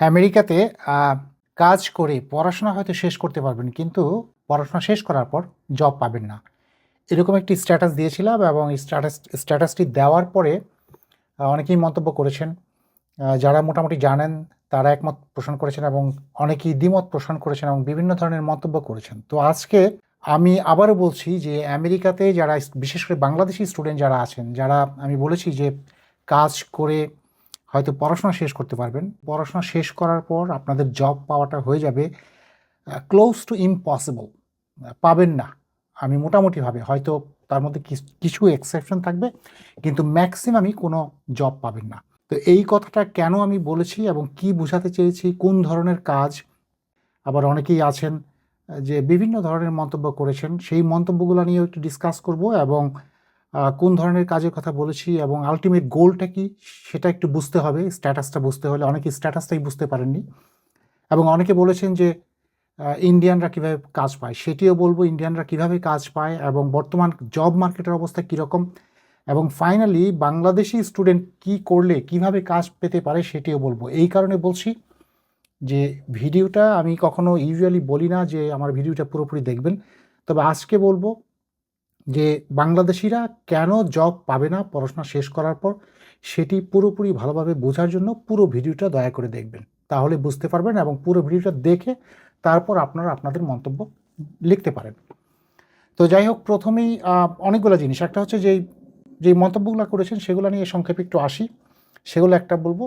আমেরিকাতে কাজ করে পড়াশোনা হয়তো শেষ করতে পারবেন, কিন্তু পড়াশোনা শেষ করার পর জব পাবেন না। এরকম একটি স্ট্যাটাস দিয়েছিলাম এবং স্ট্যাটাস স্ট্যাটাসটি দেওয়ার পরে অনেকেই মন্তব্য করেছেন। যারা মোটামুটি জানেন, তারা একমত পোষণ করেছেন এবং অনেকেই দ্বিমত পোষণ করেছেন এবং বিভিন্ন ধরনের মন্তব্য করেছেন। তো আজকে আমি আবারও বলছি যে, আমেরিকাতে যারা বিশেষ করে বাংলাদেশি স্টুডেন্ট যারা আছেন, যারা আমি বলেছি যে, কাজ করে হয়তো পড়াশোনা শেষ করতে পারবেন। পড়াশোনা শেষ করার পর আপনাদের জব পাওয়াটা হয়ে যাবে ক্লোজ টু ইম্পসিবল পাবেন না। আমি মোটামুটিভাবে হয়তো তার মধ্যে কিছু এক্সেপশন থাকবে, কিন্তু ম্যাক্সিমামই কোনো জব পাবেন না। তো এই কথাটা কেন আমি বলেছি এবং কি বোঝাতে চেয়েছি, কোন ধরনের কাজ? আবার অনেকেই আছেন যে বিভিন্ন ধরনের মন্তব্য করেছেন। সেই মন্তব্যগুলো নিয়েও একটু ডিসকাস করব এবং কোন ধরনের কাজের কথা বলেছি এবং আলটিমেট গোলটা কি সেটা একটু বুঝতে হবে স্ট্যাটাসটা বুঝতে হলে। অনেকে স্ট্যাটাসটাই বুঝতে পারেননি। এবং অনেকে বলেছেন যে ইন্ডিয়ানরা কীভাবে কাজ পায়? সেটিও বলব ইন্ডিয়ানরা কীভাবে কাজ পায় এবং বর্তমান জব মার্কেটের অবস্থা কীরকম? এবং ফাইনালি বাংলাদেশি স্টুডেন্ট কি করলে, কীভাবে কাজ পেতে পারে সেটিও বলব। এই কারণে বলছি যে ভিডিওটা আমি কখনো ইউজুয়ালি বলি না যে, আমার ভিডিওটা পুরোপুরি দেখবেন। তবে আজকে বলব যে বাংলাদেশিরা কেন জব পাবে না পড়াশোনা শেষ করার পর, সেটি পুরোপুরি ভালোভাবে বোঝার জন্য পুরো ভিডিওটা দয়া করে দেখবেন। তাহলে বুঝতে পারবেন এবং পুরো ভিডিওটা দেখে তারপর আপনারা আপনাদের মন্তব্য লিখতে পারেন। তো যাই হোক, প্রথমেই অনেকগুলো জিনিস। একটা হচ্ছে যে যে মন্তব্যগুলো করেছেন সেগুলো নিয়ে সংক্ষেপে একটু আসি। সেগুলো একটা বলব।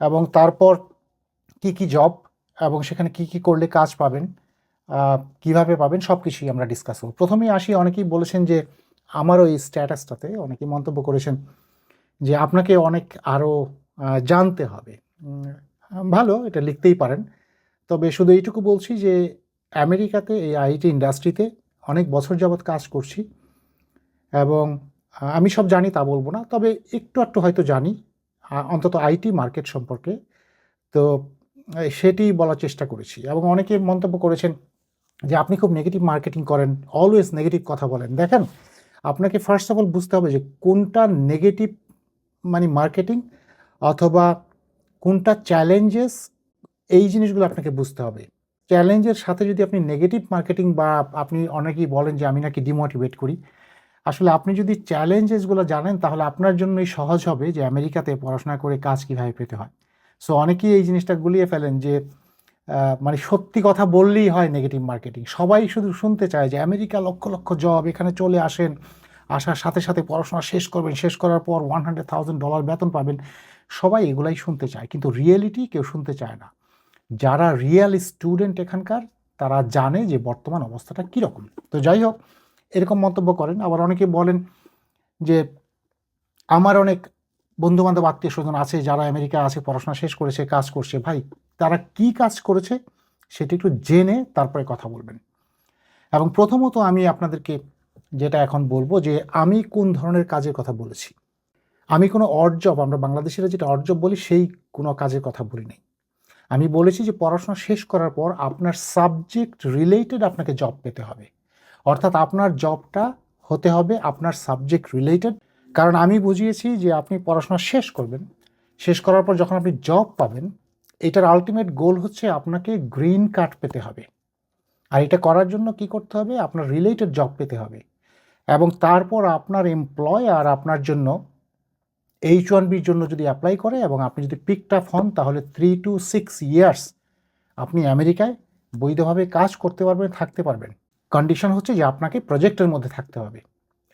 এবং তারপর কি কি জব এবং সেখানে কি কি করলে কাজ পাবেন। কীভাবে পাবেন সব কিছুই আমরা ডিসকাস করব। প্রথমেই আসি, অনেকেই বলেছেন যে আমার ওই স্ট্যাটাসটাতে অনেকেই মন্তব্য করেছেন যে আপনাকে অনেক আরও জানতে হবে। ভালো, এটা লিখতেই পারেন। তবে শুধু এইটুকু বলছি যে আমেরিকাতে, এই আইটি ইন্ডাস্ট্রিতে অনেক বছর যাবৎ কাজ করছি এবং আমি সব জানি তা বলব না, তবে একটু একটু হয়তো জানি অন্তত আইটি মার্কেট সম্পর্কে। তো সেটি বলার চেষ্টা করেছি এবং অনেকে মন্তব্য করেছেন যে আপনি খুব নেগেটিভ মার্কেটিং করেন অলওয়েজ নেগেটিভ কথা বলেন। দেখেন, আপনাকে ফার্স্ট অফ অল বুঝতে হবে যে কোনটা নেগেটিভ মানে মার্কেটিং অথবা কোনটা চ্যালেঞ্জেস এই জিনিসগুলো আপনাকে বুঝতে হবে। চ্যালেঞ্জের সাথে যদি আপনি নেগেটিভ মার্কেটিং বা আপনি অনেকেই বলেন যে আমি নাকি ডিমোটিভেট করি, আসলে আপনি যদি চ্যালেঞ্জেসগুলো জানেন, তাহলে আপনার জন্যই সহজ হবে যে আমেরিকাতে পড়াশোনা করে কাজ কীভাবে পেতে হয়। সো অনেকেই এই জিনিসটা গুলিয়ে ফেলেন যে মানে সত্যি কথা বললেই হয় নেগেটিভ মার্কেটিং সবাই শুধু শুনতে চায় যে আমেরিকা লক্ষ লক্ষ জব এখানে চলে আসেন, আসার সাথে সাথে পড়াশোনা শেষ করবেন, শেষ করার পর ওয়ান হান্ড্রেড থাউজেন্ড ডলার বেতন পাবেন। সবাই এগুলাই শুনতে চায়, কিন্তু রিয়েলিটি কেউ শুনতে চায় না। যারা রিয়েল স্টুডেন্ট এখানকার, তারা জানে যে বর্তমান অবস্থাটা কীরকম। তো যাই হোক, এরকম মন্তব্য করেন। আবার অনেকে বলেন যে, আমার অনেক বন্ধু বান্ধব আত্মীয় স্বজন আছে, যারা আমেরিকা আছে, পড়াশোনা শেষ করেছে কাজ করছে। ভাই, তারা কি কাজ করেছে সেটি একটু জেনে তারপরে কথা বলবেন। এবং প্রথমত আমি আপনাদেরকে যেটা এখন বলব যে আমি কোন ধরনের কাজের কথা বলেছি। আমি কোনো অড জব, আমরা বাংলাদেশিরা যেটা অড জব বলি, সেই কোনো কাজের কথা বলি নাই। আমি বলেছি যে পড়াশোনা শেষ করার পর আপনার সাবজেক্ট রিলেটেড আপনাকে জব পেতে হবে। অর্থাৎ আপনার জবটা হতে হবে আপনার সাবজেক্ট রিলেটেড। কারণ আমি বুঝিয়েছি যে আপনি পড়াশোনা শেষ করবেন। শেষ করার পর যখন আপনি জব পাবেন, এটার আলটিমেট গোল হচ্ছে আপনাকে গ্রিন কার্ড পেতে হবে। আর এটা করার জন্য কি করতে হবে? আপনার রিলেটেড জব পেতে হবে। এবং তারপর আপনার এমপ্লয়ার আপনার জন্য এইচ ওয়ান বির জন্য যদি অ্যাপ্লাই করে এবং আপনি যদি পিকড আপ হন, তাহলে থ্রি টু সিক্স ইয়ার্স আপনি আমেরিকায় বৈধভাবে কাজ করতে পারবেন, থাকতে পারবেন। কন্ডিশন হচ্ছে যে আপনাকে প্রজেক্টের মধ্যে থাকতে হবে।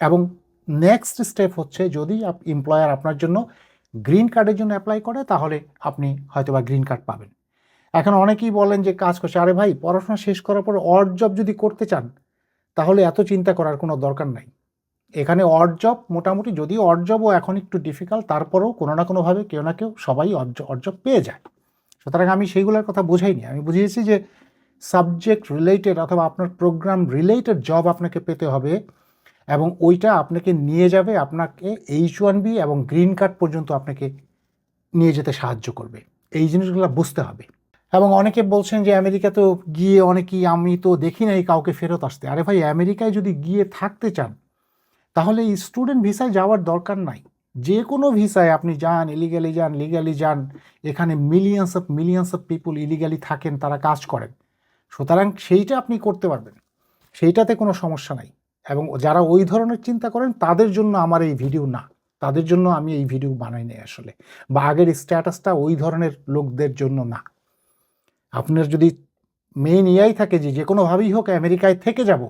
এবং নেক্সট স্টেপ হচ্ছে যদি এমপ্লয়ার আপনার জন্য গ্রিন কার্ডের জন্য অ্যাপ্লাই করে, তাহলে আপনি হয়তোবা গ্রিন কার্ড পাবেন। এখন অনেকেই বলেন যে কাজ করছে, আরে ভাই, পড়াশোনা শেষ করার পর অড জব যদি করতে চান, তাহলে এত চিন্তা করার কোনো দরকার নাই। এখানে অড জব মোটামুটি যদি অড জবও এখন একটু ডিফিকাল্ট তারপরেও কোনো না কোনোভাবে কেউ না কেউ সবাই অড জব পেয়ে যায়। সুতরাং আমি সেইগুলোর কথা বুঝাইনি। আমি বুঝিয়েছি যে সাবজেক্ট রিলেটেড অথবা আপনার প্রোগ্রাম রিলেটেড জব আপনাকে পেতে হবে এবং ওইটা আপনাকে নিয়ে যাবে, আপনাকে এইচ ওয়ান বি এবং গ্রিন কার্ড পর্যন্ত আপনাকে নিয়ে যেতে সাহায্য করবে। এই জিনিসগুলো বুঝতে হবে। এবং অনেকে বলছেন যে আমেরিকাতে গিয়ে অনেকেই, আমি তো দেখি নাই কাউকে ফেরত আসতে। আরে ভাই, আমেরিকায় যদি গিয়ে থাকতে চান, তাহলে এই স্টুডেন্ট ভিসায় যাওয়ার দরকার নাই। যে কোনো ভিসায় আপনি যান ইলিগালি যান লিগালি যান, এখানে millions of millions of people illegally থাকেন, তারা কাজ করেন। সুতরাং সেইটা আপনি করতে পারবেন। সেইটাতে কোনো সমস্যা নাই। এবং যারা ওই ধরনের চিন্তা করেন, তাদের জন্য আমার এই ভিডিও না। তাদের জন্য আমি এই ভিডিও বানাইনি আসলে। বা আগের স্ট্যাটাসটা ওই ধরনের লোকদের জন্য না। আপনার যদি মেইন ইয়াই থাকে যে যে কোনোভাবেই হোক আমেরিকায় থেকে যাব,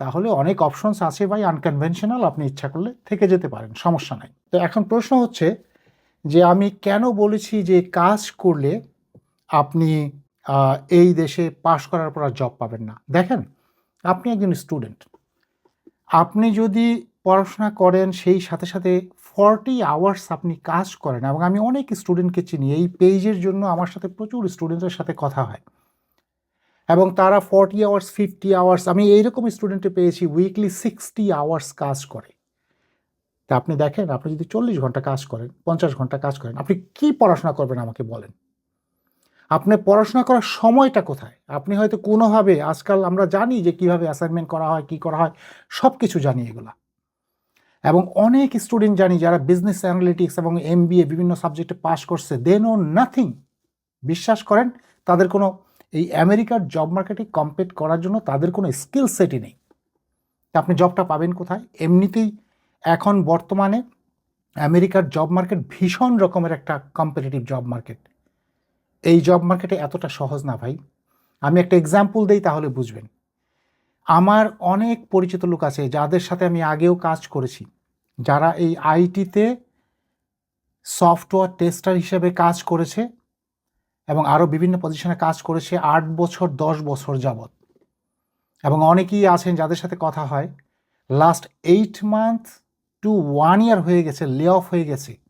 তাহলে অনেক অপশনস আছে ভাই আনকনভেনশনাল আপনি ইচ্ছা করলে থেকে যেতে পারেন, সমস্যা নাই। তো এখন প্রশ্ন হচ্ছে যে, আমি কেন বলেছি যে, কাজ করলে আপনি এই দেশে পাশ করার পর আর জব পাবেন না? দেখেন, আপনি একজন স্টুডেন্ট আপনি যদি পড়াশোনা করেন, সেই সাথে সাথে ফর্টি আওয়ার্স আপনি কাজ করেন এবং আমি অনেক স্টুডেন্টকে চিনি। এই পেজের জন্য আমার সাথে প্রচুর স্টুডেন্টের সাথে কথা হয়। এবং তারা ফর্টি আওয়ার্স ফিফটি আওয়ার্স আমি এইরকম স্টুডেন্টে পেয়েছি উইকলি সিক্সটি আওয়ার্স কাজ করে। তা আপনি দেখেন, আপনি যদি চল্লিশ ঘণ্টা কাজ করেন, পঞ্চাশ ঘণ্টা কাজ করেন, আপনি কি পড়াশোনা করবেন আমাকে বলেন? আপনি পড়াশোনা করার সময়টা কোথায়? আপনি হয়তো কোনোভাবে আজকাল আমরা জানি যে কীভাবে অ্যাসাইনমেন্ট করা হয়, কি করা হয় সব কিছু জানি এগুলা। এবং অনেক স্টুডেন্ট জানি যারা বিজনেস অ্যানালিটিক্স এবং এম বিভিন্ন সাবজেক্টে পাশ করছে দে নো নাথিং বিশ্বাস করেন, তাদের কোনো এই আমেরিকার জব মার্কেটে কম্পিট করার জন্য তাদের কোনো স্কিল সেটই নেই। আপনি জবটা পাবেন কোথায়? এমনিতেই এখন বর্তমানে আমেরিকার জব মার্কেট ভীষণ রকমের একটা কম্পিটিটিভ জব মার্কেট এই জব মার্কেটে এতটা সহজ না ভাই। আমি একটা এক্সাম্পল দেই তাহলে বুঝবেন। আমার অনেক পরিচিত লোক আছে যাদের সাথে আমি আগেও কাজ করেছি। যারা এই আইটিতে সফটওয়্যার টেস্টার হিসেবে কাজ করেছে এবং আরও বিভিন্ন পজিশনে কাজ করেছে আট বছর, দশ বছর যাবৎ। এবং অনেকেই আছেন যাদের সাথে কথা হয়। Last eight month to one year হয়ে গেছে লে অফ হয়ে গেছে।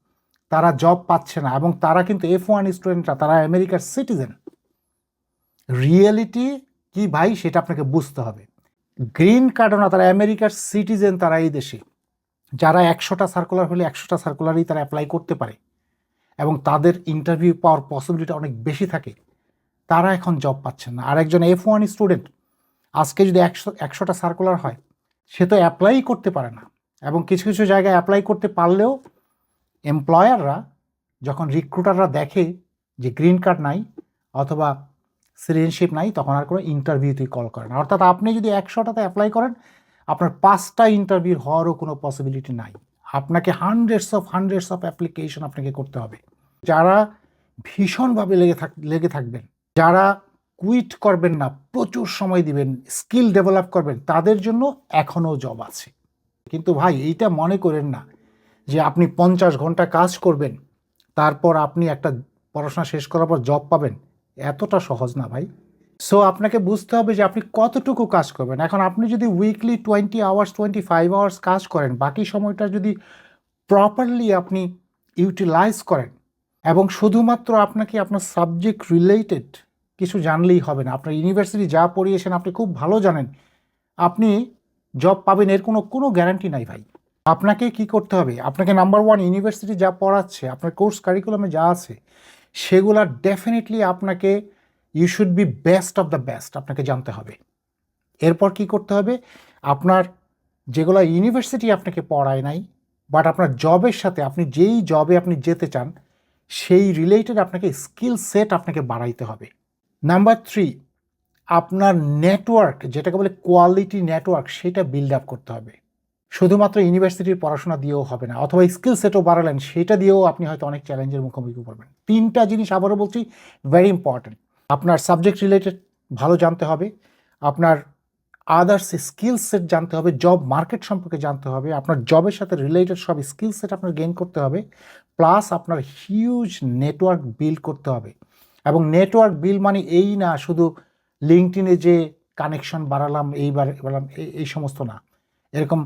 তারা জব পাচ্ছে না এবং তারা কিন্তু এফ ওয়ান স্টুডেন্টরা তারা আমেরিকার সিটিজেন রিয়েলিটি কি ভাই? সেটা আপনাকে বুঝতে হবে। গ্রিন কার্ডও না, তারা আমেরিকার সিটিজেন তারা এই দেশে। যারা একশোটা সার্কুলার হলে একশোটা সার্কুলারই তারা অ্যাপ্লাই করতে পারে। এবং তাদের ইন্টারভিউ পাওয়ার পসিবিলিটি অনেক বেশি থাকে। তারা এখন জব পাচ্ছেন না। আর একজন এফ ওয়ান স্টুডেন্ট আজকে যদি একশো, একশোটা সার্কুলার হয়, সে তো অ্যাপ্লাই করতে পারে না। এবং কিছু কিছু জায়গায় অ্যাপ্লাই করতে পারলেও এমপ্লয়াররা যখন রিক্রুটাররা দেখে যে গ্রিন কার্ড নাই অথবা সিটিজেনশিপ নাই, তখন আর কোনো ইন্টারভিউতেই কল করেন অর্থাৎ আপনি যদি একশোটাতে অ্যাপ্লাই করেন, আপনার পাঁচটা ইন্টারভিউ হওয়ারও কোনো পসিবিলিটি নাই। আপনাকে hundreds of hundreds of application আপনাকে করতে হবে। যারা ভীষণভাবে লেগে থাক, লেগে থাকবেন, যারা কুইট করবেন না, প্রচুর সময় দিবেন স্কিল ডেভেলপ করবেন, তাদের জন্য এখনও জব আছে। কিন্তু ভাই, এইটা মনে করেন না। যে আপনি পঞ্চাশ ঘণ্টা কাজ করবেন, তারপর আপনি একটা পড়াশোনা শেষ করার পর জব পাবেন, এতটা সহজ না ভাই। সো আপনাকে বুঝতে হবে যে আপনি কতটুকু কাজ করবেন। এখন আপনি যদি weekly twenty hours twenty five hours কাজ করেন, বাকি সময়টা যদি প্রপারলি আপনি ইউটিলাইজ করেন, এবং শুধুমাত্র আপনাকে আপনার সাবজেক্ট রিলেটেড কিছু জানলেই হবে না, আপনার ইউনিভার্সিটি যা পড়িয়েছেন আপনি খুব ভালো জানেন, আপনি জব পাবেন, এর কোনো কোনো গ্যারান্টি নাই ভাই। আপনাকে কি করতে হবে? আপনাকে নাম্বার ওয়ান ইউনিভার্সিটি যা পড়াচ্ছে, আপনার কোর্স কারিকুলামে যা আছে, সেগুলা ডেফিনেটলি আপনাকে you should be best of the best আপনাকে জানতে হবে। এরপর কি করতে হবে? আপনার যেগুলো ইউনিভার্সিটি আপনাকে পড়ায় নাই বাট আপনার জবের সাথে আপনি যেই জবে আপনি যেতে চান, সেই রিলেটেড আপনাকে স্কিল সেট আপনাকে বাড়াইতে হবে। নাম্বার থ্রি আপনার নেটওয়ার্ক যেটাকে বলে কোয়ালিটি নেটওয়ার্ক সেটা বিল্ড আপ করতে হবে। শুধুমাত্র ইউনিভার্সিটির পড়াশোনা দিয়েও হবে না, অথবা স্কিল সেটও বাড়ালেন, সেটা দিয়েও আপনি হয়তো অনেক চ্যালেঞ্জের মুখোমুখি করবেন তিনটা জিনিস আবারও বলছি ভেরি ইম্পর্ট্যান্ট আপনার সাবজেক্ট রিলেটেড ভালো জানতে হবে, আপনার আদার্স স্কিল সেট জানতে হবে জব মার্কেট সম্পর্কে জানতে হবে, আপনার জবের সাথে রিলেটেড সব স্কিল সেট আপনার গেইন করতে হবে প্লাস আপনার হিউজ নেটওয়ার্ক বিল্ড করতে হবে। এবং নেটওয়ার্ক বিল মানে এই না শুধু লিঙ্কটিনে যে কানেকশন বাড়ালাম, এইবার বাড়ালাম এই সমস্ত না। এরকম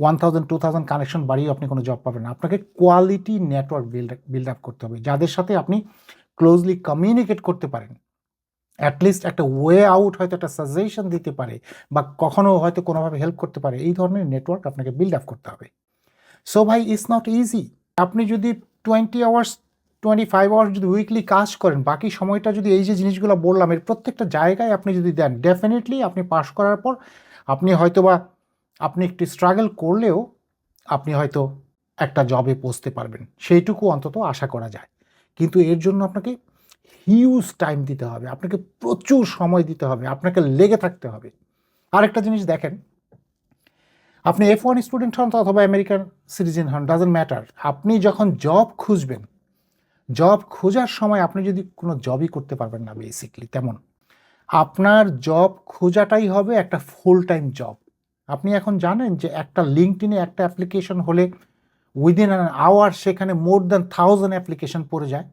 one thousand two thousand connection বাড়িয়ে আপনি কোনো জব পাবেন না। আপনাকে quality network build build up করতে হবে। যাদের সাথে আপনি ক্লোজলি কমিউনিকেট করতে পারেন অ্যাটলিস্ট একটা ওয়ে আউট হয়তো একটা সাজেশন দিতে পারে বা কখনো হয়তো কোনোভাবে হেল্প করতে পারে, এই ধরনের নেটওয়ার্ক আপনাকে বিল্ড আপ করতে হবে। সো ভাই ইটস নট ইজি আপনি যদি twenty hours twenty five hours যদি উইকলি কাজ করেন, বাকি সময়টা যদি এই যে জিনিসগুলো বললাম, এর প্রত্যেকটা জায়গায় আপনি যদি দেন ডেফিনেটলি আপনি পাস করার পর আপনি হয়তো বা আপনি একটু স্ট্রাগল করলেও আপনি হয়তো একটা জবে পৌঁছতে পারবেন। সেইটুকু অন্তত আশা করা যায়। কিন্তু এর জন্য আপনাকে হিউজ টাইম দিতে হবে। আপনাকে প্রচুর সময় দিতে হবে। আপনাকে লেগে থাকতে হবে। আরেকটা জিনিস দেখেন, আপনি এফ ওয়ান স্টুডেন্ট হন অথবা আমেরিকান সিটিজেন হন ডাজেন্ট ম্যাটার আপনি যখন জব খুঁজবেন জব খোঁজার সময় আপনি যদি কোনো জবই করতে পারবেন না বেসিকলি তেমন। আপনার জব খোঁজাটাই হবে একটা ফুল টাইম জব আপনি এখন জানেন যে একটা লিঙ্কডিনে একটা অ্যাপ্লিকেশন হলে উইদিন অ্যান আওয়ার সেখানে মোর দ্যান থাউজেন্ড অ্যাপ্লিকেশন পড়ে যায়।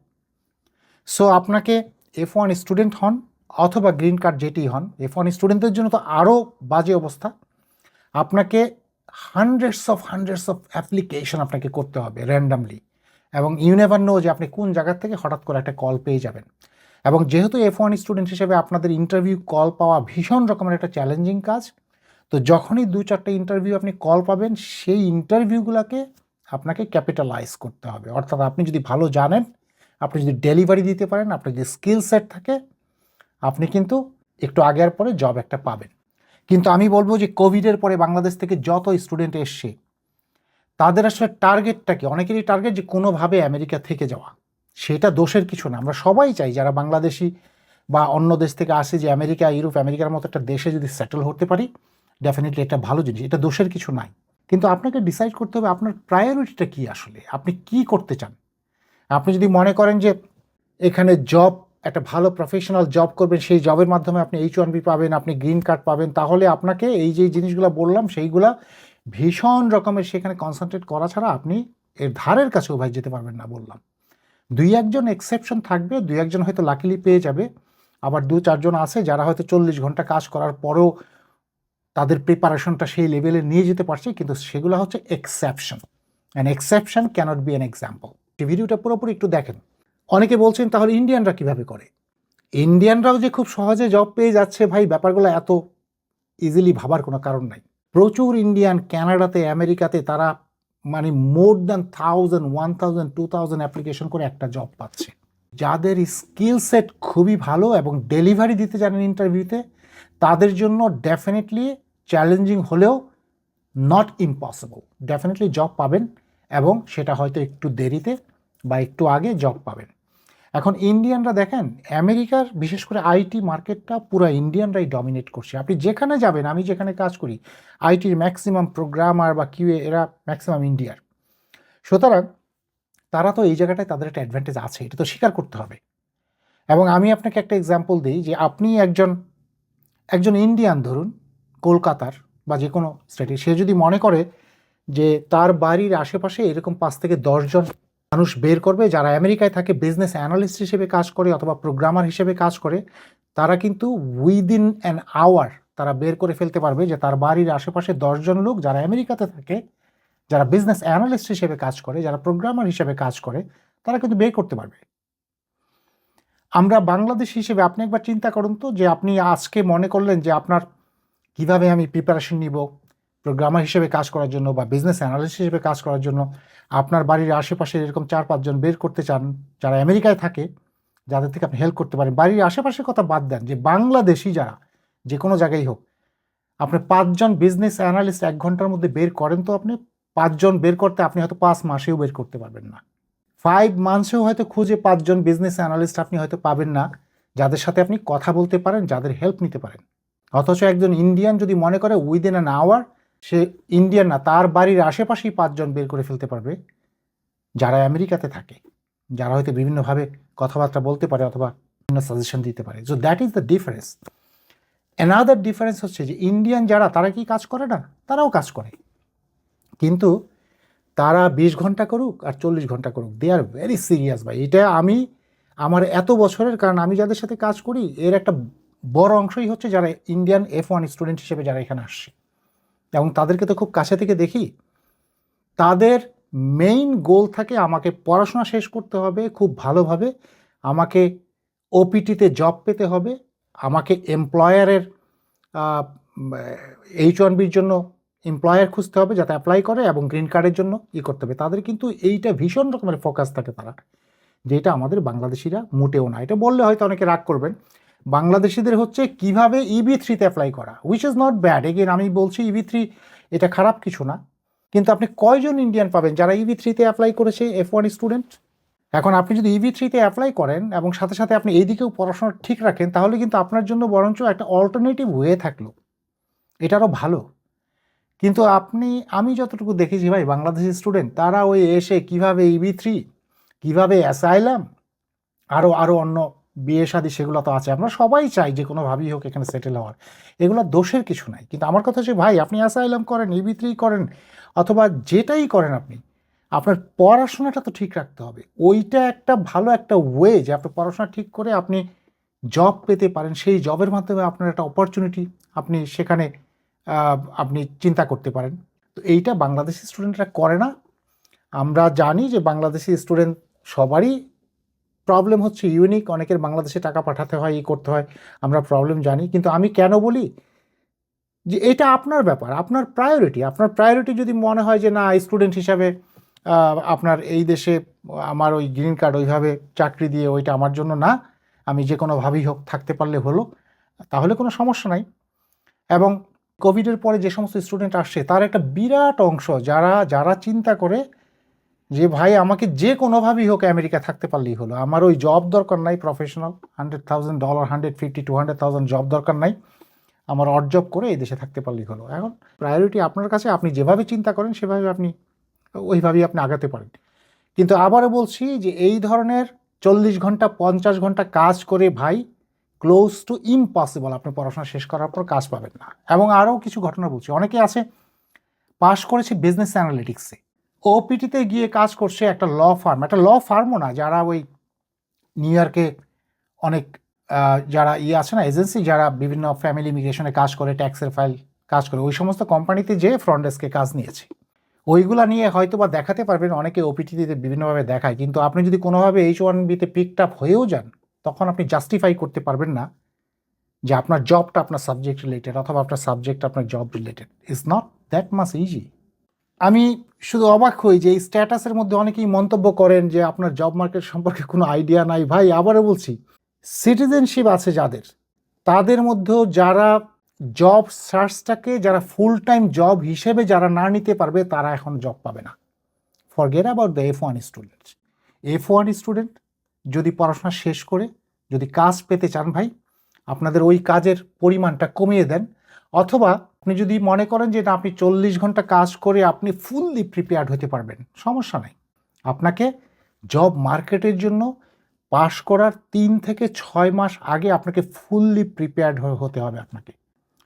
সো আপনাকে এফ ওয়ান স্টুডেন্ট হন অথবা গ্রিন কার্ড যেটি হন এফ ওয়ান স্টুডেন্টদের জন্য তো আরও বাজে অবস্থা। আপনাকে hundreds of hundreds of application আপনাকে করতে হবে র্যান্ডামলি এবং ইউনেভার নো যে আপনি কোন জায়গার থেকে হঠাৎ করে একটা কল পেয়ে যাবেন। এবং যেহেতু এফ ওয়ান স্টুডেন্ট হিসেবে আপনাদের ইন্টারভিউ কল পাওয়া ভীষণ রকমের একটা চ্যালেঞ্জিং কাজ তো যখনই দু চারটে ইন্টারভিউ আপনি কল পাবেন, সেই ইন্টারভিউগুলোকে আপনাকে ক্যাপিটালাইজ করতে হবে। অর্থাৎ আপনি যদি ভালো জানেন, আপনি যদি ডেলিভারি দিতে পারেন, আপনার যদি স্কিল সেট থাকে, আপনি কিন্তু একটু আগে আর পরে জব একটা পাবেন। কিন্তু আমি বলব যে কোভিডের পরে বাংলাদেশ থেকে যত স্টুডেন্ট এসছে, তাদের আসলে টার্গেটটা কি? অনেকেরই টার্গেট যে কোনোভাবে আমেরিকা থেকে যাওয়া। সেটা দোষের কিছু না। আমরা সবাই চাই যারা বাংলাদেশি বা অন্য দেশ থেকে আসে যে আমেরিকা ইউরোপ আমেরিকার মতো একটা দেশে যদি সেটেল হতে পারি ডেফিনেটলি এটা ভালো জিনিস, এটা দোষের কিছু নাই। কিন্তু আপনাকে ডিসাইড করতে হবে আপনার প্রায়োরিটিটা কি আসলে? আপনি কি করতে চান? আপনি যদি মনে করেন যে এখানে জব একটা ভালো প্রফেশনাল জব করবেন, সেই জবের মাধ্যমে আপনি এইচ ওয়ান বি পাবেন, আপনি গ্রিন কার্ড পাবেন, তাহলে আপনাকে এই যে জিনিসগুলো বললাম, সেইগুলা ভীষণ রকমের সেখানে কনসেন্ট্রেট করা ছাড়া আপনি এর ধারের কাছেও ভাই যেতে পারবেন না বললাম। দুই একজন এক্সেপশন থাকবে, দুই একজন হয়তো লাকিলি পেয়ে যাবে। আবার দু চারজন আছে যারা হয়তো চল্লিশ ঘণ্টা কাজ করার পরেও তাদের প্রিপারেশনটা সেই লেভেলে নিয়ে যেতে পারছে, কিন্তু সেগুলো হচ্ছে exception an exception cannot be an example ভিডিওটা পুরোপুরি একটু দেখেন। অনেকে বলছেন, তাহলে ইন্ডিয়ানরা কীভাবে করে? ইন্ডিয়ানরাও যে খুব সহজে জব পেয়ে যাচ্ছে, ভাই, ব্যাপারগুলো এত ইজিলি ভাবার কোনো কারণ নাই। প্রচুর ইন্ডিয়ান কানাডাতে আমেরিকাতে তারা মানে more than thousand one thousand two thousand application করে একটা জব পাচ্ছে। যাদের স্কিল সেট খুবই ভালো এবং ডেলিভারি দিতে জানেন ইন্টারভিউতে তাদের জন্য ডেফিনেটলি চ্যালেঞ্জিং হলেও নট ইম্পসিবল ডেফিনেটলি জব পাবেন এবং সেটা হয়তো একটু দেরিতে বা একটু আগে জব পাবেন। এখন ইন্ডিয়ানরা দেখেন, আমেরিকার বিশেষ করে আইটি মার্কেটটা পুরো ইন্ডিয়ানরাই ডমিনেট করছে। আপনি যেখানে যাবেন, আমি যেখানে কাজ করি আইটির ম্যাক্সিমাম প্রোগ্রামার বা কিউ এরা ম্যাক্সিমাম ইন্ডিয়ার সুতরাং তারা তো এই জায়গাটায় তাদের একটা অ্যাডভান্টেজ আছে, এটা তো স্বীকার করতে হবে। এবং আমি আপনাকে একটা এক্সাম্পল দিই যে আপনি একজন একজন ইন্ডিয়ান ধরুন কলকাতার বা যে কোনো স্টেটে সে যদি মনে করে যে তার বাড়ির আশেপাশে এরকম পাঁচ থেকে দশজন মানুষ বের করবে যারা আমেরিকায় থাকে বিজনেস অ্যানালিস্ট হিসেবে কাজ করে অথবা প্রোগ্রামার হিসেবে কাজ করে, তারা কিন্তু উইদিন অ্যান আওয়ার তারা বের করে ফেলতে পারবে যে তার বাড়ির আশেপাশে দশজন লোক যারা আমেরিকাতে থাকে, যারা বিজনেস অ্যানালিস্ট হিসেবে কাজ করে, যারা প্রোগ্রামার হিসেবে কাজ করে, তারা কিন্তু বের করতে পারবে। আমরা বাংলাদেশ হিসেবে আপনি একবার চিন্তা করুন তো যে আপনি আজকে মনে করলেন যে আপনার কীভাবে আমি প্রিপারেশন নিব প্রোগ্রামার হিসেবে কাজ করার জন্য বা বিজনেস অ্যানালিস্ট হিসেবে কাজ করার জন্য, আপনার বাড়ির আশেপাশে এরকম চার পাঁচজন বের করতে চান, যারা আমেরিকায় থাকে, যাদের থেকে আপনি হেল্প করতে পারেন, বাড়ির আশেপাশের কথা বাদ দেন যে বাংলাদেশি যারা, যে কোনো জায়গায় হোক, আপনি পাঁচজন বিজনেস অ্যানালিস্ট এক ঘণ্টার মধ্যে বের করেন তো আপনি, পাঁচজন বের করতে আপনি হয়তো পাঁচ মাসেও বের করতে পারবেন না। ফাইভ মান্থসেও হয়তো খুঁজে পাঁচজন বিজনেস অ্যানালিস্ট আপনি হয়তো পাবেন না, যাদের সাথে আপনি কথা বলতে পারেন, যাদের হেল্প নিতে পারেন। অথচ একজন ইন্ডিয়ান যদি মনে করে উইদিন অ্যান আওয়ার সে ইন্ডিয়ান না, তার বাড়ির আশেপাশেই পাঁচজন বের করে ফেলতে পারবে, যারা আমেরিকাতে থাকে, যারা হয়তো বিভিন্নভাবে কথাবার্তা বলতে পারে অথবা বিভিন্ন সাজেশন দিতে পারে। So that is the difference another difference হচ্ছে যে ইন্ডিয়ান যারা, তারা কি কাজ করে না? তারাও কাজ করে। কিন্তু তারা বিশ ঘণ্টা করুক আর চল্লিশ ঘণ্টা করুক দে আর ভেরি সিরিয়াস ভাই। এটা আমি, আমার এত বছরের, কারণ আমি যাদের সাথে কাজ করি, এর একটা বড় অংশই হচ্ছে যারা ইন্ডিয়ান এফ ওয়ান স্টুডেন্ট হিসেবে যারা এখানে আসছে। এবং তাদেরকে তো খুব কাছে থেকে দেখি। তাদের মেইন গোল থাকে আমাকে পড়াশোনা শেষ করতে হবে, খুব ভালোভাবে। আমাকে ওপিটিতে জব পেতে হবে। আমাকে এমপ্লয়ারের এইচ ওয়ান বির জন্য এমপ্লয়ার খুঁজতে হবে যাতে অ্যাপ্লাই করে এবং গ্রিন কার্ডের জন্য ই করতে হবে। তাদের কিন্তু এইটা ভীষণ রকমের ফোকাস থাকে তারা। যেটা আমাদের বাংলাদেশিরা মোটেও না। এটা বললে হয়তো অনেকে রাগ করবেন বাংলাদেশিদের হচ্ছে কীভাবে ইবি থ্রিতে অ্যাপ্লাই করা which is not bad again আমি বলছি ইবি থ্রি এটা খারাপ কিছু না। কিন্তু আপনি কয়জন ইন্ডিয়ান পাবেন যারা ইভি থ্রিতে অ্যাপ্লাই করেছে এফ ওয়ান স্টুডেন্ট এখন আপনি যদি ইভি থ্রিতে অ্যাপ্লাই করেন এবং সাথে সাথে আপনি এইদিকেও পড়াশোনা ঠিক রাখেন, তাহলে কিন্তু আপনার জন্য বরঞ্চ একটা অল্টারনেটিভ হয়ে থাকল। এটা আরও ভালো। কিন্তু আপনি, আমি যতটুকু দেখেছি ভাই, বাংলাদেশি স্টুডেন্ট তারা ওই এসে কীভাবে ইবি থ্রি কীভাবে অ্যাসাইলাম আরও আরও অন্য বিয়ে শাদী সেগুলো তো আছে। আমরা সবাই চাই যে কোনোভাবেই হোক এখানে সেটেল হওয়ার। এগুলো দোষের কিছু নাই। কিন্তু আমার কথা হচ্ছে, ভাই, আপনি অ্যাসাইলাম করেন ইবি থ্রি করেন, অথবা যেটাই করেন আপনি, আপনার পড়াশোনাটা তো ঠিক রাখতে হবে। ওইটা একটা ভালো একটা ওয়ে যে আপনি পড়াশোনা ঠিক করে আপনি জব পেতে পারেন। সেই জবের মাধ্যমে আপনার একটা অপরচুনিটি আপনি সেখানে আপনি চিন্তা করতে পারেন। তো এইটা বাংলাদেশি স্টুডেন্টরা করে না। আমরা জানি যে বাংলাদেশি স্টুডেন্ট সবারই প্রবলেম হচ্ছে ইউনিক অনেকের বাংলাদেশে টাকা পাঠাতে হয়, ই করতে হয়, আমরা প্রবলেম জানি। কিন্তু আমি কেন বলি? যে এটা আপনার ব্যাপার, আপনার প্রায়োরিটি আপনার প্রায়োরিটি যদি মনে হয় যে না স্টুডেন্ট হিসাবে আপনার এই দেশে আমার ওই গ্রিন কার্ড ওইভাবে চাকরি দিয়ে ওইটা আমার জন্য না, আমি যে কোনোভাবেই হোক থাকতে পারলে হলো, তাহলে কোনো সমস্যা নাই। এবং কোভিডের পরে যে সমস্ত স্টুডেন্ট আসছে, তার একটা বিরাট অংশ যারা যারা চিন্তা করে যে ভাই আমাকে যে কোনোভাবেই হোক আমেরিকা থাকতে পারলেই হলো। আমার ওই জব দরকার নাই professional hundred thousand dollar hundred fifty to hundred thousand job দরকার নাই। আমার অড জব করে এই দেশে থাকতে পারলেই হলো। এখন প্রায়োরিটি আপনার কাছে, আপনি যেভাবে চিন্তা করেন, সেভাবে আপনি, ওইভাবেই আপনি আগাতে পারেন। কিন্তু আবারও বলছি যে এই ধরনের চল্লিশ ঘণ্টা, পঞ্চাশ ঘণ্টা কাজ করে ভাই ক্লোজ টু ইম্পসিবল আপনি পড়াশোনা শেষ করার পর কাজ পাবেন না। এবং আরও কিছু ঘটনা বলছি। অনেকে আছে, পাশ করেছে বিজনেস অ্যানালিটিক্সে ওপিটিতে গিয়ে কাজ করছে একটা ল ফার্ম। একটা ল ফার্মও না, যারা ওই নিউ ইয়র্কে অনেক যারা ইয়ে আছে না, এজেন্সি, যারা বিভিন্ন ফ্যামিলি ইমিগ্রেশনে কাজ করে ট্যাক্সের ফাইল কাজ করে, ওই সমস্ত কোম্পানিতে যে ফ্রন্ট ডেস্কে কাজ নিয়েছে। ওইগুলা নিয়ে হয়তো বা দেখাতে পারবেন, অনেকে ওপিটিতে বিভিন্নভাবে দেখায়, কিন্তু আপনি যদি কোনোভাবে এইচ ওয়ান বিতে পিকড আপ হয়েও যান, তখন আপনি জাস্টিফাই করতে পারবেন না যে আপনার জবটা আপনার সাবজেক্ট রিলেটেড অথবা আপনার সাবজেক্ট আপনার job related is not that much easy আমি শুধু অবাক হই যে এই স্ট্যাটাসের মধ্যে অনেকেই মন্তব্য করেন যে আপনার জব মার্কেট সম্পর্কে কোনো আইডিয়া নাই। ভাই, আবারও বলছি সিটিজেনশিপ আছে যাদের। তাদের মধ্যেও যারা জব সার্চটাকে যারা ফুল টাইম জব হিসেবে যারা না নিতে পারবে, তারা এখন জব পাবে না। Forget about the F one student F one student যদি পড়াশোনা শেষ করে, যদি কাজ পেতে চান ভাই, আপনাদের ওই কাজের পরিমাণটা কমিয়ে দেন অথবা আপনি যদি মনে করেন যে না আপনি চল্লিশ ঘণ্টা কাজ করে আপনি ফুললি প্রিপেয়ার্ড হতে পারবেন, সমস্যা নাই। আপনাকে জব মার্কেটের জন্য পাশ করার তিন থেকে ছয় মাস আগে আপনাকে ফুললি প্রিপেয়ার্ড হতে হবে আপনাকে।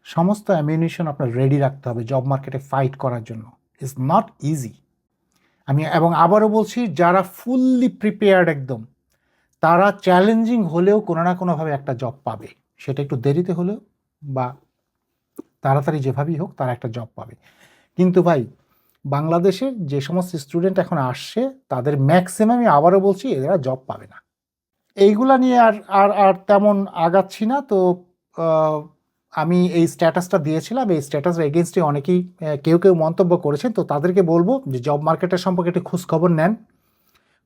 সমস্ত অ্যামিউনিশন আপনার রেডি রাখতে হবে জব মার্কেটে ফাইট করার জন্য। ইজ নট ইজি আমি, এবং আবারও বলছি, যারা ফুললি প্রিপেয়ার্ড একদম, তারা চ্যালেঞ্জিং হলেও কোনো না কোনোভাবে একটা জব পাবে। সেটা একটু দেরিতে হলেও বা তাড়াতাড়ি যেভাবেই হোক তারা একটা জব পাবে। কিন্তু ভাই, বাংলাদেশের যে সমস্ত স্টুডেন্ট এখন আসছে, তাদের ম্যাক্সিমামই আবারও বলছি, এরা জব পাবে না। এইগুলা নিয়ে আর আর আর তেমন আগাচ্ছি না। তো আমি এই স্ট্যাটাসটা দিয়েছিলাম। এই স্ট্যাটাসের এগেনস্টে অনেকেই কেউ কেউ মন্তব্য করেছেন। তো তাদেরকে বলব যে জব মার্কেটের সম্পর্কে একটু খোঁজখবর নেন।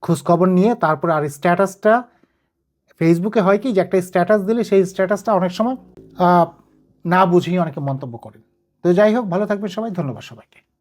খোঁজখবর নিয়ে তারপর আর স্ট্যাটাসটা ফেসবুকে হয় কি যে একটা স্ট্যাটাস দিলে সেই স্ট্যাটাসটা অনেক সময় না বুঝেই অনেকে মন্তব্য করেন। তো যাই হোক ভালো থাকবেন সবাই ধন্যবাদ সবাইকে।